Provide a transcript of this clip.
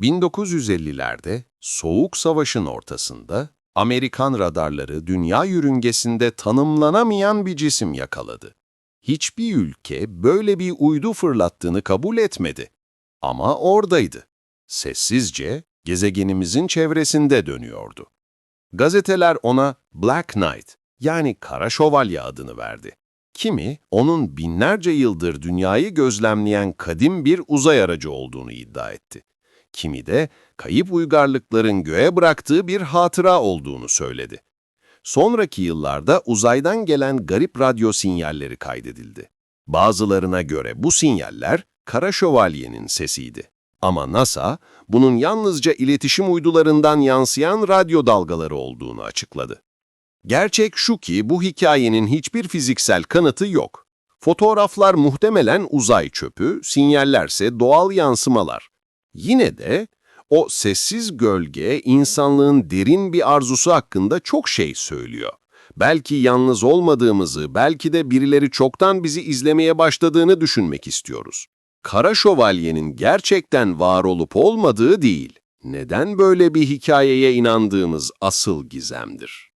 1950'lerde Soğuk Savaş'ın ortasında Amerikan radarları dünya yörüngesinde tanımlanamayan bir cisim yakaladı. Hiçbir ülke böyle bir uydu fırlattığını kabul etmedi. Ama oradaydı. Sessizce gezegenimizin çevresinde dönüyordu. Gazeteler ona Black Knight yani Kara Şövalye adını verdi. Kimi onun binlerce yıldır dünyayı gözlemleyen kadim bir uzay aracı olduğunu iddia etti. Kimi de kayıp uygarlıkların göğe bıraktığı bir hatıra olduğunu söyledi. Sonraki yıllarda uzaydan gelen garip radyo sinyalleri kaydedildi. Bazılarına göre bu sinyaller Kara Şövalye'nin sesiydi. Ama NASA bunun yalnızca iletişim uydularından yansıyan radyo dalgaları olduğunu açıkladı. Gerçek şu ki bu hikayenin hiçbir fiziksel kanıtı yok. Fotoğraflar muhtemelen uzay çöpü, sinyallerse doğal yansımalar. Yine de o sessiz gölge insanlığın derin bir arzusu hakkında çok şey söylüyor. Belki yalnız olmadığımızı, belki de birileri çoktan bizi izlemeye başladığını düşünmek istiyoruz. Kara Şövalye'nin gerçekten var olup olmadığı değil, neden böyle bir hikayeye inandığımız asıl gizemdir.